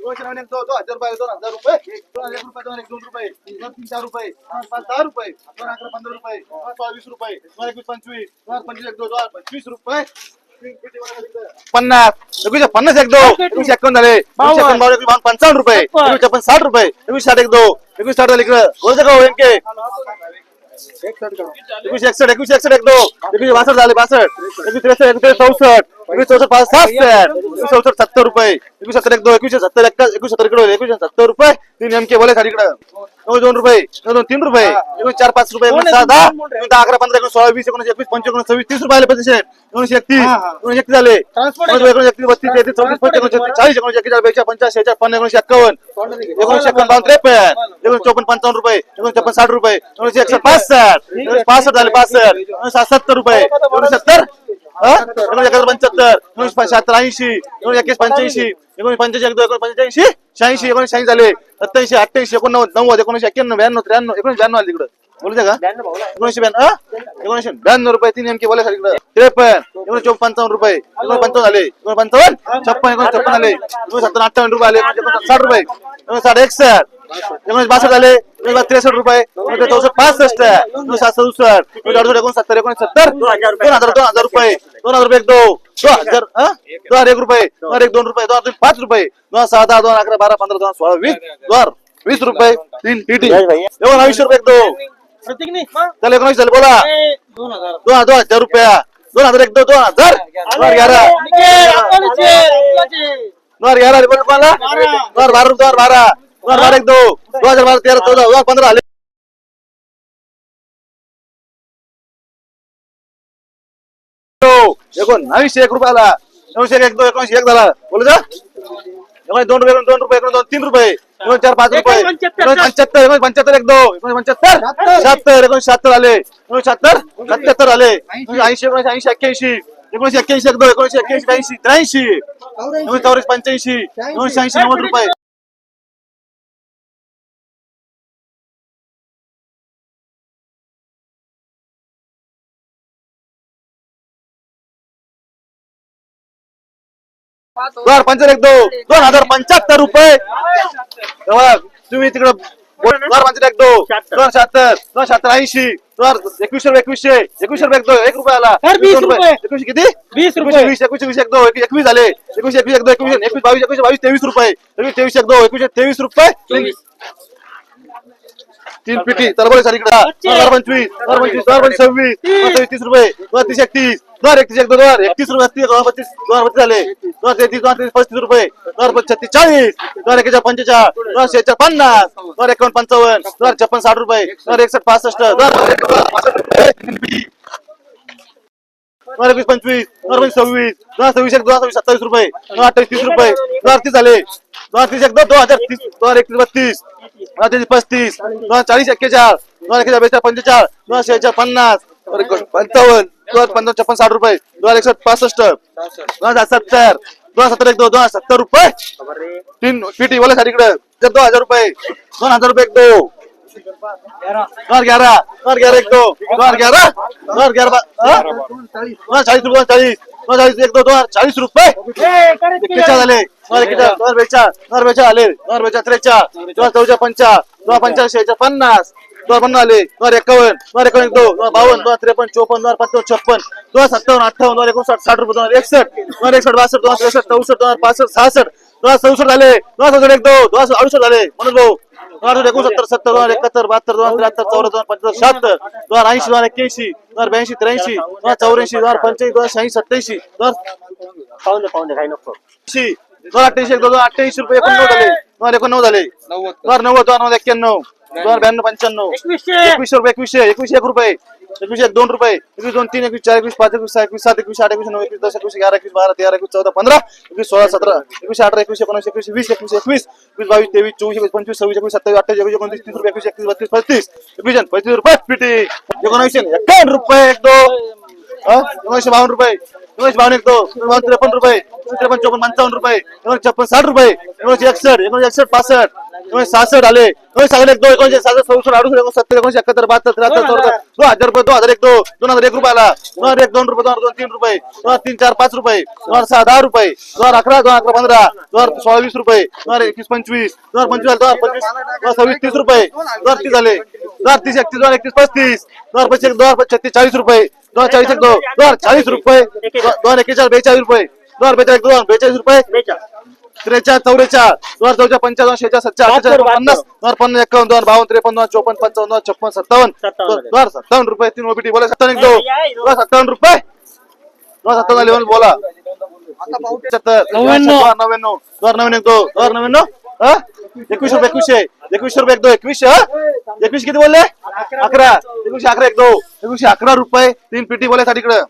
दोन हजार रुपये दोन हजार रुपये. दोन रुपये दोन एक दोन रुपये. दोन तीन चार रुपये. दोन पाच दहा रुपये. दोन अकरा पंधरा रुपये. दोन सोळा वीस रुपये. दोन एकवीस पंचवीस. दोन पंचवीस एक दोन दोन पंचवीस रुपये. पन्नास. पन्नास एक दो. एकवीस एकावन्न झाले. पंचावन्न रुपये. एकवीस छप्पन साठ रुपये. एकवीस साठ एक दो. एकवीस साठ झाले इकडं. का एमके एकवीस एकसठ एकवीस एकसठ एक दो एकवीस बासष्ट झाले बासष्ट एकवीस त्रेसष्ट एकवीस चौसष्ट एकवीस चौसष्ट पाच सात एकवीस चौसष्ट सत्तर रुपये एकवीस सत्तर एक दो एकवीस सत्तर एक एकवीस सत्तर इकडे एकवीस सत्तर रुपये तीन एम के बोले खाली इकडं दोन रुपये. दोन तीन रुपये. चार पाच रुपये. सहा दहा अकरा पंधरा एकोणीस सोळा वीस एकोणीस एकवीस पंचवीस सव्वीस तीस रुपये पैसे. एकोणीशे एकतीस. एकोणीशे एकतीस झाले एकोणीस एकतीस बत्तीस तेहतीस चौतीस एकोणीस चाळीस एकोणीस एकवीस पंचाळीस शेहेचाळीस पन्नास एकोणीशे एक्कावन्न एकोणीशे एक्कावन्न बावन्न त्रेपन्न. एकोणीस चौपन्न पंचावन्न रुपये. एकोणीस छप्पन साठ रुपये. एकोणीशे एकसष्ट पासष्ट. एकोणीस पासष्ट झाले पासष्ट. एकोणीस सत्तर रुपये. एकोणीस सत्तर? एकोणीस एकाहत्तर पंच्याहत्तर एकोणीस शहात्तर ऐंशी एकोणीस एकवीस पंच्याऐंशी एकोणीस पंच्याऐंशी पंच्याऐंशी शहाऐंशी एकोणीस शहाऐंशी झाले सत्याऐंशी अठ्ठ्याऐंशी एकोणनव्वद नव्वद एकोणीसशे एक्क्याण्णव ब्याण्णव त्र्याण्णव एकोणीस ब्याण्णव आले तिकडं. बोलते का? एकोणीसशे ब्याण्णव? एकोणीसशे ब्याण्णव रुपये तीन नेमके बोला तिकडं त्रेपन्न एकोणीस चौपन्न पंचावन्न रुपये. एकोणीस पंचावन्न झाले. एकोणीस पंचावन्न छप्पन एकोणीस छप्पन झाले एकोणीस सत्तर अठ्ठावन्न रुपये आले. एकोणीस साठ रुपये. एकोणीस साठ एकसष्ट. एकोणीस बासष्ट झाले एकोणीस त्रेसष्ट रुपये एकोणीस चौसष्ट पासष्ट एकोणीस सात सदुसष्ट एकोणीस अडुसष्ट एकोणीस सत्तर एकोणीस सत्तर दोन हजार दोन हजार रुपये दोन हजार रुपये एक दो दोन हजार हा? दोन हजार एक रुपये दोन हजार एक दोन रुपये दोन हजार पाच रुपये दोन हजार सहा दहा दोन अकरा बारा पंधरा दोन सोळा वीस दोन हजार वीस रुपये तीन टीटी रुपये एक दो त्याला एकोणऐंशी झाले बोला दोन हजार दोन हजार रुपया दोन हजार एक दो दोन हजार दोन हजार ग्यारा दोन हजार ग्यारा बोल कोणाला दोन हजार बारा रुपये दोन हजार बारा हजार बारा एक दो. दोन हजार बारा तेरा चौदा. दोन हजार पंधरा आले एकोणऐंशी एक रुपयाला. एकोणऐंशी एक दो एकोणऐंशी एक झाला. बोल जा. दोन रुपये दोन रुपये दोन तीन रुपये. एकोणऐंशी चार पाच रुपये. पंच्याहत्तर एकोणऐंशी पंच्याहत्तर एक दो. एकोणऐंशी पंच्याहत्तर. शहात्तर एकोणऐंशी शहात्तर आले. एकोणऐंशी शहात्तर सत्याहत्तर आले. ऐंशी एकोणऐंशी ऐंशी एक्क्याऐंशी. एकोणऐंशी एक्क्याऐंशी एक दो. एकोणऐंशी एक्क्याऐंशी ब्याऐंशी त्र्याऐंशी. एकोणऐंशी चौऱ्याऐंशी पंच्याऐंशी. एकोणऐंशी ऐंशी नव्वद रुपये. दोन हजार एक दो दोन हजार पंच्याहत्तर रुपये. तुम्ही तिकडं दोन हजार पंच्याहत्तर एक दो दोन शहात्तर दोन शहात्तर ऐंशी दोन हजार एकवीसशे रुपये एकवीसशे एकवीसशे रुपये एक दो एक रुपये आला सर, वीस दोन रुपये. एकवीसशे किती? वीस रुपये. वीस एकवीसशे वीस एक दो एक- एकवीस झाले. एकवीस एकवीस एक दो एकवीस एकवीस बावीस एकवीस बावीस तेवीस रुपये. एकवीस तेवीस एक दो एकवीस तेवीस रुपये. तीन पिटी तर बोले सर इकडे. पंचवीस पंचवीस सव्वीस तीस रुपये. तीस एकतीस हजार एकतीस एक दोन हजार एकतीस रुपये असतील दोन हजार बत्तीस दोन हजार बत्तीस झाले दोन हजार तेहतीस दोन हजार तेहतीस पस्तीस रुपये दोन हजार छत्तीस चाळीस दोन हजार एकेचाळ पंचेचाळ दोन हजार शेहेचाळ पन्नास दोन हजार एकावन्न पंचावन्न दोन हजार छप्पन साठ रुपये दोन हजार एकसष्ट पासष्ट दोन हजार दोन पंचवीस दोन पंचवीस सव्वीस दोन हजार सव्वीस एक दोन हजार सव्वीस सत्तावीस रुपये दोन हजार अठ्ठावीस तीस रुपये दोन हजार तीस झाले दोन हजार तीस एक दोन दोन हजार तीस दोन हजार एकतीस बत्तीस दोन हजार तेहतीस पस्तीस दोन हजार चाळीस एक्केचाळ दोन हजार एक्केचाळ पंचेचाळ दोन हजार शेहेचाळ पन्नास दोन पंचावन्न दोन हजार पंचावन्न छप्पन साठ रुपये दोन हजार एकसष्ट पासष्ट दोन हजार सत्तर दोन हजार सत्तर एक दोन हजार सत्तर रुपये तीन पिटी बोला साठी इकडे दोन हजार रुपये दोन हजार रुपये एक दो दोन हजार ग्यारह दोन हजार ग्यारह एक दो दोन हजार ग्यारह दोन हजार ग्यारह दोन हजार चाळीस रुपये चाळीस दोन हजार चाळीस एक दो दोन हजार चाळीस रुपये एक्केचाळ झाले दोन हजार एक्केचाळ दोन हजार बेचाळ दोन हजार बेचाळ आले दोन हजार बेचाळ त्रेचाळ दोन हजार चौदा पंचा दोन हजार पंचाळीस पन्नास दोन आले? दोन एकावन्न दोन एकावन्न एक दो दोन बावन्न दोन त्रेपन्न चोपन्न दोन पंचावन्न छप्पन. दोन हजार सत्तावन्न अठ्ठावन्न दोन हजार एकोणसाठ साठ रुपये दोन हजार एकसष्ट. दोन एकसष्ट बासष्ट दोन त्रेसष्ट चौसष्ट दोन पासष्ट सहासष्ट. दोन हजार चौसष्ट झाले. दोन हजार चौसष्ट एक दो दोन हजार अडुसष्ट झाले. म्हणून भाऊ दोन हजार एकोणसत्तर सत्तर दोन हजार एकाहत्तर बहात्तर दोन हजार त्र्याहत्तर चौदा दोन पंच्याहत्तर शहात्तर. दोन हजार ऐंशी दोन एक्क्याऐंशी दोन हजार ब्याऐंशी त्र्याऐंशी दोन हजार चौऱ्याऐंशी दोन हजार पंच्याऐंशी दोन हजार शहाऐंशी सत्याऐंशी दोन हजार पाहून काही नको. दोन अठ्ठ्याऐंशी दोन हजार अठ्ठ्याऐंशी रुपये एकोणनव्वद झाले. दोन हजार एकोणनव्वद झाले. दोन हजार नव्वद दोन हजार एक्क्याण्णव. दोन ब्याण्णव पंच्याण्णव. एकवीसशे. रुपये एकवीसशे एकवीसशे एक रुपये एकवीस एक दोन रुपये एकवीस दोन तीन एकवीस चार एकवीस पाच एकवीस सहा एकवीस सात एकवीस आठ एकवीस नऊ एकवीस दस एकवीस अकरा एकवीस बारा तेरा एकवीस चौदा पंधरा एकवीस सोळा सतरा एकवीस अठरा एकवीस एकोणीस एकवीस वीस एकवीस एकवीस एकवीस बावीस तेवीस चोवीस एकवीस पंचवीस सव्वीस एकवीस सत्तावीस अठ्ठावीस एकवीस एकोणतीस तीस रुपये एकवीस एकवीस बत्तीस पस्तीस एकवीस पस्तीस रुपये पिटी एकोणऐंशी एकावन्न रुपये एक दो. हा? एकोणीसशे बावन्न रुपये एकोणीसशे बावन्न एक दो एकोणीसशे त्रेपन्न रुपये त्रेपन्न चौपन्न पंचावन्न रुपये एकोणीसशे छप्पन साठ रुपये एकोणीसशे एकसष्ट एकोणीसशे एकसष्ट पासष्ट एकोणीसशे सहासष्ट आले एकोणीसशे सहासष्ट एक दो एकोणीसशे सहासष्ट सदुसष्ट अडुसष्ट एकोणीसशे सत्तर एकोणीसशे एकाहत्तर बहात्तर त्र्याहत्तर चौदा दोन हजार रुपये दोन हजार एक दो दोन हजार एक रुपयाला दोन हजार एक दोन रुपये दोन हजार दोन तीन रुपये दोन हजार तीन चार पाच रुपये दोन हजार सहा दहा रुपये दोन हजार अकरा दोन अकरा पंधरा दोन हजार सोळा वीस रुपये दोन हजार एकवीस पंचवीस दोन हजार पंचवीस दोन हजार पंचवीस दोन हजार सव्वीस तीस रुपये दोन हजार तीस झाले दोन हजार तीस एकतीस दोन हजार एकतीस पस्तीस दोन हजार पच्चीस दोन हजार छत्तीस चाळीस रुपये दोन हजार चाळीस एक दो दोन हजार चाळीस रुपये. दोन हजार एक्केचाळीस बेचाळीस रुपये. दोन हजार बेचाळीस दोन हजार बेचाळीस रुपये. त्रेचाळीस चौवेचाळीस. दोन हजार चौदा पंचावन्न सत्तर अठ्ठेचाळीस पन्नास. दोन हजार पन्नास एकावन्न दोन बावन्न त्रेपन्न दोन हजार चोपन्न पंचावन्न दोन हजार छप्पन सत्तावन्न. सत्तावन्न. दोन हजार सत्तावन्न रुपये. तीन ओबीटी बोला सत्तावन्न दोन हजार सत्तावन्न रुपये. दोन हजार सत्तावन्न लेवल बोला. नव्याण्णव. दोन हजार नव्याण्णव. दोन नव्याण्णव एक दो. दोन नव्याण्णव? एकवीस रुपये एकवीसशे एकवीसशे रुपये एक दो एकवीसशे हा एकवीस किती बोलले अकरा एकवीसशे अकरा एक दो एकवीसशे अकरा रुपये तीन पिटी बोलायसाठी इकडं